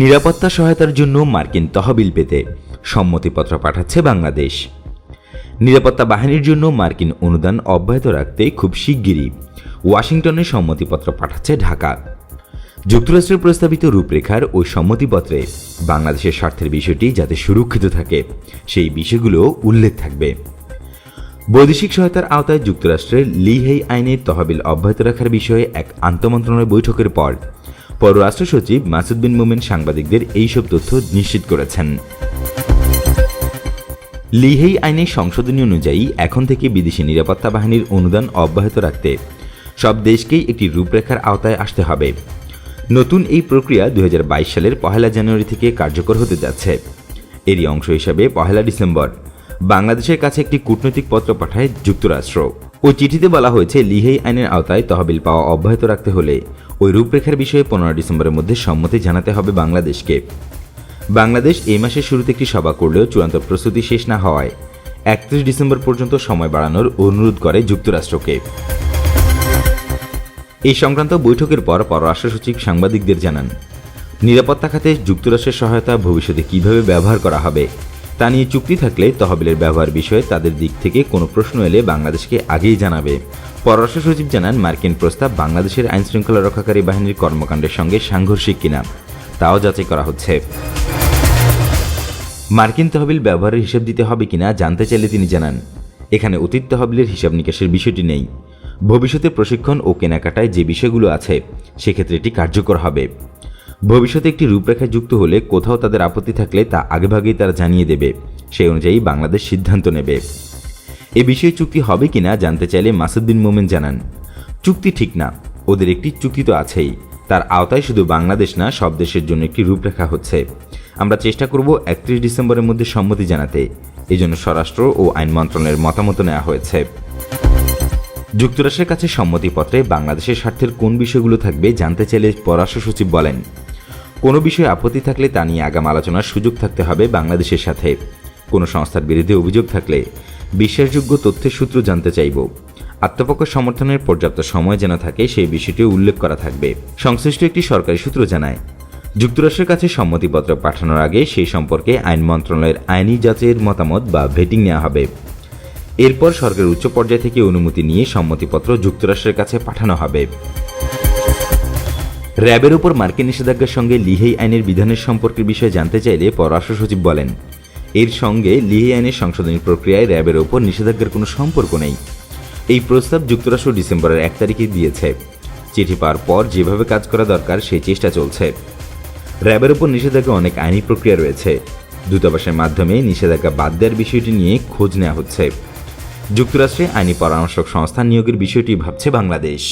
নিরাপত্তা সহায়তার জন্য মার্কিন তহবিল পেতে সম্মতিপত্র পাঠাচ্ছে বাংলাদেশ। নিরাপত্তা বাহিনীর জন্য মার্কিন অনুদান অব্যাহত রাখতে খুব শিগগিরই ওয়াশিংটনে সম্মতিপত্র পাঠাচ্ছে ঢাকা। যুক্তরাষ্ট্রের প্রস্তাবিত রূপরেখার ওই সম্মতিপত্রে বাংলাদেশের স্বার্থের বিষয়টি যাতে সুরক্ষিত থাকে, সেই বিষয়গুলো উল্লেখ থাকবে। বৈদেশিক সহায়তার আওতায় যুক্তরাষ্ট্রের লিহেই আইনের তহবিল অব্যাহত রাখার বিষয়ে এক আন্তমন্ত্রণালয় বৈঠকের পর পররাষ্ট্র সচিব মাসুদ বিন মোমেন সাংবাদিকদের এইসব তথ্য নিশ্চিত করেছেন। লিহেই আইনের সংশোধনী অনুযায়ী এখন থেকে বিদেশি নিরাপত্তা বাহিনীর অনুদান অব্যাহত রাখতে সব দেশকেই একটি রূপরেখার আওতায় আসতে হবে। নতুন এই প্রক্রিয়া দু হাজার বাইশ সালের পহেলা জানুয়ারি থেকে কার্যকর হতে যাচ্ছে। এরই অংশ হিসাবে পহেলা ডিসেম্বর বাংলাদেশের কাছে একটি কূটনৈতিক পত্র পাঠায় যুক্তরাষ্ট্র। ওই চিঠিতে বলা হয়েছে, লিহেই আইনের আওতায় তহবিল পাওয়া অব্যাহত রাখতে হলে ওই রূপরেখার বিষয়ে পনেরো ডিসেম্বরের মধ্যে সম্মতি জানাতে হবে বাংলাদেশকে। বাংলাদেশ এই মাসের শুরুতে একটি সভা করলেও চূড়ান্ত প্রস্তুতি শেষ না হওয়ায় একত্রিশ ডিসেম্বর পর্যন্ত সময় বাড়ানোর অনুরোধ করে যুক্তরাষ্ট্রকে। এই সংক্রান্ত বৈঠকের পর পররাষ্ট্র সচিব সাংবাদিকদের জানান, নিরাপত্তা খাতে যুক্তরাষ্ট্রের সহায়তা ভবিষ্যতে কীভাবে ব্যবহার করা হবে তা নিয়ে চুক্তি থাকলে তহবিলের ব্যবহার বিষয়ে তাদের দিক থেকে কোনো প্রশ্ন এলে বাংলাদেশকে আগেই জানাবে। পররাষ্ট্র সচিব জানান, মার্কিন প্রস্তাব বাংলাদেশের আইন শৃঙ্খলা রক্ষাকারী বাহিনীর কর্মকাণ্ডের সঙ্গে সাংঘর্ষিক কিনা, তাও যাচাই করা হচ্ছে। মার্কিন তহবিল ব্যবহারের হিসাব দিতে হবে কিনা জানতে চাইলে তিনি জানান, এখানে অতীত তহবিলের হিসাব নিকাশের বিষয়টি নেই। ভবিষ্যতে প্রশিক্ষণ ও কেনাকাটায় যে বিষয়গুলো আছে, সেক্ষেত্রে এটি কার্যকর হবে। ভবিষ্যতে একটি রূপরেখা যুক্ত হলে কোথাও তাদের আপত্তি থাকলে তা আগেভাগেই তারা জানিয়ে দেবে। সেই অনুযায়ী বাংলাদেশ সিদ্ধান্ত নেবে। এ বিষয়ে চুক্তি হবে কিনা জানতে চাইলে মাসুদ্দিন মোমেন জানান। চুক্তি ঠিক না। ওদের একটি চুক্তি তো আছেই। তার আওতায় শুধু বাংলাদেশ না, সব দেশের জন্য একটি রূপরেখা হচ্ছে। আমরা চেষ্টা করব একত্রিশ ডিসেম্বরের মধ্যে সম্মতি জানাতে। এই জন্য স্বরাষ্ট্র ও আইন মন্ত্রণালয়ের মতামত নেওয়া হয়েছে। যুক্তরাষ্ট্রের কাছে সম্মতিপত্রে বাংলাদেশের স্বার্থের কোন বিষয়গুলো থাকবে জানতে চাইলে পররাষ্ট্র সচিব বলেন। কোনো বিষয়ে আপত্তি থাকলে তা নিয়ে আগাম আলোচনার সুযোগ থাকতে হবে বাংলাদেশের সাথে। কোনো সংস্থার বিরুদ্ধে অভিযোগ থাকলে বিশ্বাসযোগ্য তথ্যের সূত্র জানতে চাইব। আত্মপক্ষ সমর্থনের পর্যাপ্ত সময় যেন থাকে সেই বিষয়টিও উল্লেখ করা থাকবে। সংশ্লিষ্ট একটি সরকারি সূত্র জানায়, যুক্তরাষ্ট্রের কাছে সম্মতিপত্র পাঠানোর আগে সেই সম্পর্কে আইন মন্ত্রণালয়ের আইনি যাচের মতামত বা ভেটিং নেওয়া হবে। এরপর সরকারের উচ্চ পর্যায় থেকে অনুমতি নিয়ে সম্মতিপত্র যুক্তরাষ্ট্রের কাছে পাঠানো হবে। র্যাবের উপর মার্কিন নিষেধাজ্ঞার সঙ্গে লিহেই আইনের বিধানের সম্পর্কের বিষয়ে জানতে চাইলে পররাষ্ট্র সচিব বলেন, এর সঙ্গে লিহেই আইনের সংশোধনী প্রক্রিয়ায় র্যাবের ওপর নিষেধাজ্ঞার কোনো সম্পর্ক নেই। এই প্রস্তাব যুক্তরাষ্ট্র ডিসেম্বরের এক তারিখে দিয়েছে। চিঠি পাওয়ার পর যেভাবে কাজ করা দরকার, সেই চেষ্টা চলছে। র্যাবের উপর নিষেধাজ্ঞা অনেক আইনি প্রক্রিয়া রয়েছে। দূতাবাসের মাধ্যমে নিষেধাজ্ঞা বাদ দেওয়ার বিষয়টি নিয়ে খোঁজ নেওয়া হচ্ছে। যুক্তরাষ্ট্রে আইনি পরামর্শক সংস্থা নিয়োগের বিষয়টি ভাবছে বাংলাদেশ।